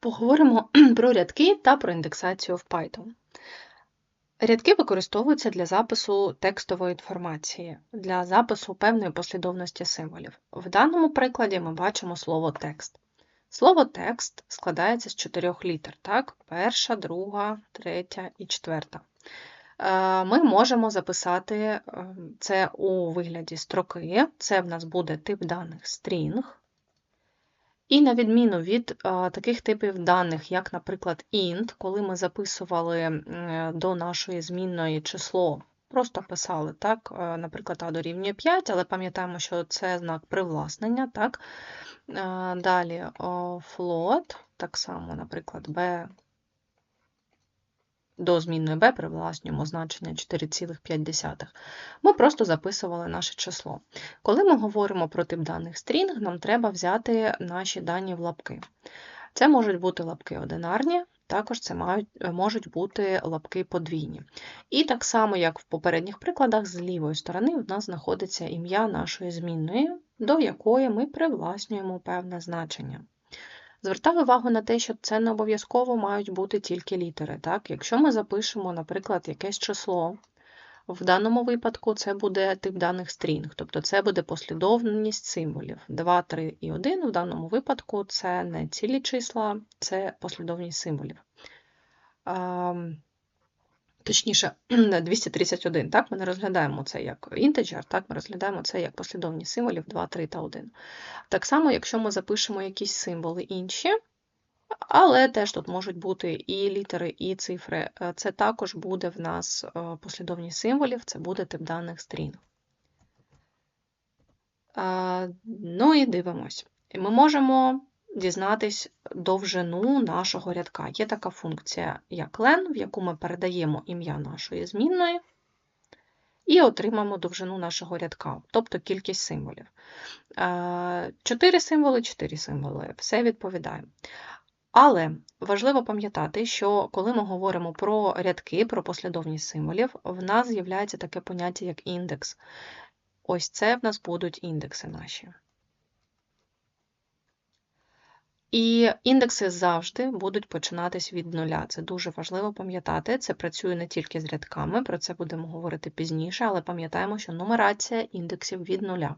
Поговоримо про рядки та про індексацію в Python. Рядки використовуються для запису текстової інформації, для запису певної послідовності символів. В даному прикладі ми бачимо слово текст. Слово текст складається з чотирьох літер, так? Перша, друга, третя і четверта. Е, ми можемо записати е, це у вигляді строки, це в нас буде тип даних string. І на відміну від а, таких типів даних, як, наприклад, int, коли ми записували до нашої змінної число, просто писали, так, наприклад, А дорівнює 5, але пам'ятаємо, що це знак привласнення. так. Далі float, так само, наприклад, b до змінної b привласнюємо значення 4,5. Ми просто записували наше число. Коли ми говоримо про тип даних string, нам треба взяти наші дані в лапки. Це можуть бути лапки одинарні, також це мають, можуть бути лапки подвійні. І так само, як в попередніх прикладах, з лівої сторони в нас знаходиться ім'я нашої змінної, до якої ми привласнюємо певне значення. Звертаю увагу на те, що це не обов'язково мають бути тільки літери. Так? Якщо ми запишемо, наприклад, якесь число, в даному випадку це буде тип даних стрінг, тобто це буде послідовність символів. 2, 3 і 1 в даному випадку це не цілі числа, це послідовність символів точніше, 231. Так, Ми не розглядаємо це як інтеджер, так, ми розглядаємо це як послідовність символів 2, 3 та 1. Так само, якщо ми запишемо якісь символи інші, але теж тут можуть бути і літери, і цифри, е, це також буде в нас е, послідовність символів, це буде тип даних string. Ну і дивимось. Ми можемо дізнатись довжину нашого рядка. Є така функція, як len, в яку ми передаємо ім'я нашої змінної, і отримаємо довжину нашого рядка, тобто кількість символів. Чотири символи, чотири символи, все відповідає. Але важливо пам'ятати, що коли ми говоримо про рядки, про послідовність символів, в нас з'являється таке поняття, як індекс. Ось це в нас будуть індекси наші. І індекси завжди будуть починатись від нуля. Це дуже важливо пам'ятати. Це працює не тільки з рядками, про це будемо говорити пізніше, але пам'ятаємо, що нумерація індексів від нуля.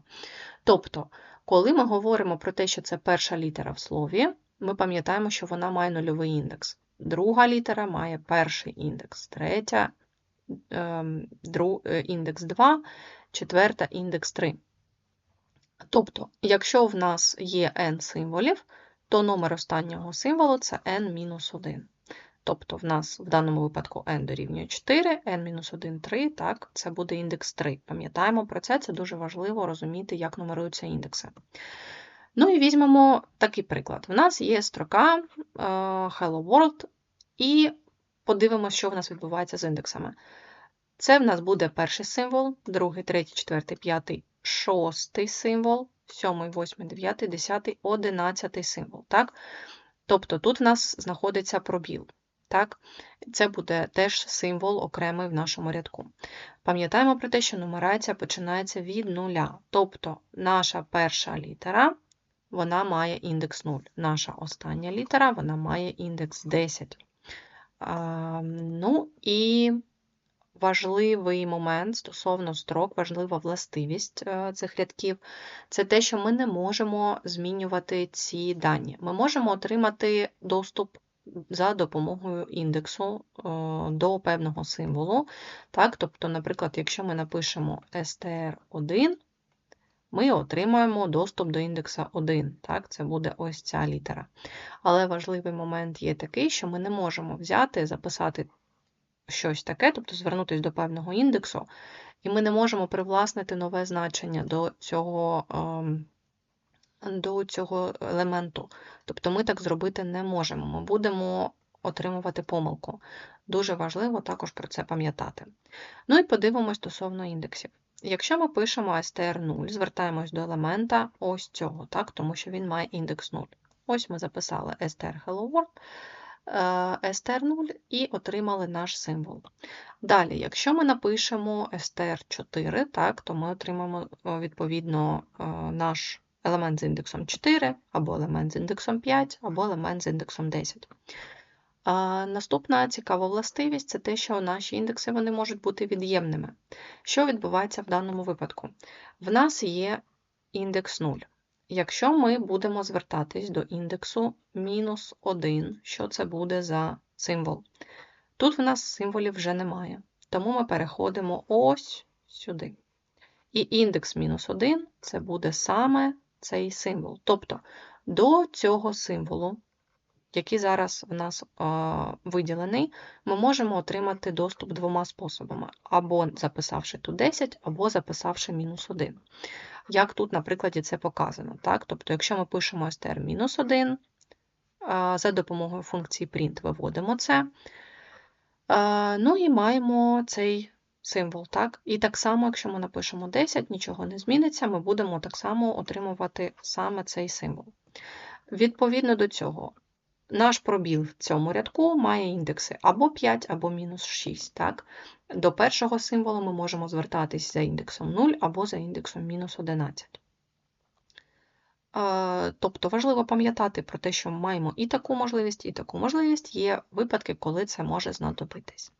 Тобто, коли ми говоримо про те, що це перша літера в слові, ми пам'ятаємо, що вона має нульовий індекс. Друга літера має перший індекс, третя ем, е, індекс 2, четверта індекс 3. Тобто, якщо в нас є n символів, то номер останнього символу це n-1. Тобто в нас в даному випадку n дорівнює 4, n-1 3, так, це буде індекс 3. Пам'ятаємо про це, це дуже важливо розуміти, як нумеруються індекси. Ну і візьмемо такий приклад. В нас є строка е, Hello World, і подивимося, що в нас відбувається з індексами. Це в нас буде перший символ, другий, третій, четвертий, п'ятий, шостий символ, 7, 8, 9, 10, 11 символ. Так? Тобто тут в нас знаходиться пробіл. Так? Це буде теж символ окремий в нашому рядку. Пам'ятаємо про те, що нумерація починається від нуля. Тобто наша перша літера вона має індекс 0. Наша остання літера вона має індекс 10. А, Ну і важливий момент стосовно строк, важлива властивість е, цих рядків це те, що ми не можемо змінювати ці дані. Ми можемо отримати доступ за допомогою індексу е, до певного символу. Так? Тобто, наприклад, якщо ми напишемо str1, ми отримаємо доступ до індекса 1. Так? Це буде ось ця літера. Але важливий момент є такий, що ми не можемо взяти, записати щось таке, тобто звернутися до певного індексу, і ми не можемо привласнити нове значення до цього ем, до цього елементу. Тобто ми так зробити не можемо. Ми будемо отримувати помилку. Дуже важливо також про це пам'ятати. Ну і подивимось стосовно індексів. Якщо ми пишемо str0, звертаємось до елемента ось цього, так, тому що він має індекс 0. Ось ми записали str hello world, str0 е, і отримали наш символ. Далі, якщо ми напишемо str4, так, то ми отримаємо відповідно наш елемент з індексом 4, або елемент з індексом 5, або елемент з індексом 10. А, Наступна цікава властивість це те, що наші індекси вони можуть бути від'ємними. Що відбувається в даному випадку? В нас є індекс 0. Якщо ми будемо звертатись до індексу мінус 1, що це буде за символ? Тут в нас символів вже немає, тому ми переходимо ось сюди. І індекс мінус 1 це буде саме цей символ. Тобто до цього символу, який зараз в нас виділений, ми можемо отримати доступ двома способами: або записавши тут 10, або записавши мінус 1. Як тут, на прикладі, це показано. Так? Тобто, якщо ми пишемо str-1, за допомогою функції print виводимо це. Ну і маємо цей символ. так? І так само, якщо ми напишемо 10, нічого не зміниться, ми будемо так само отримувати саме цей символ. Відповідно до цього, наш пробіл в цьому рядку має індекси або 5, або мінус 6. Так? До першого символу ми можемо звертатись за індексом 0 або за індексом мінус 11. Е, Тобто важливо пам'ятати про те, що маємо і таку можливість, і таку можливість. Є випадки, коли це може знадобитись.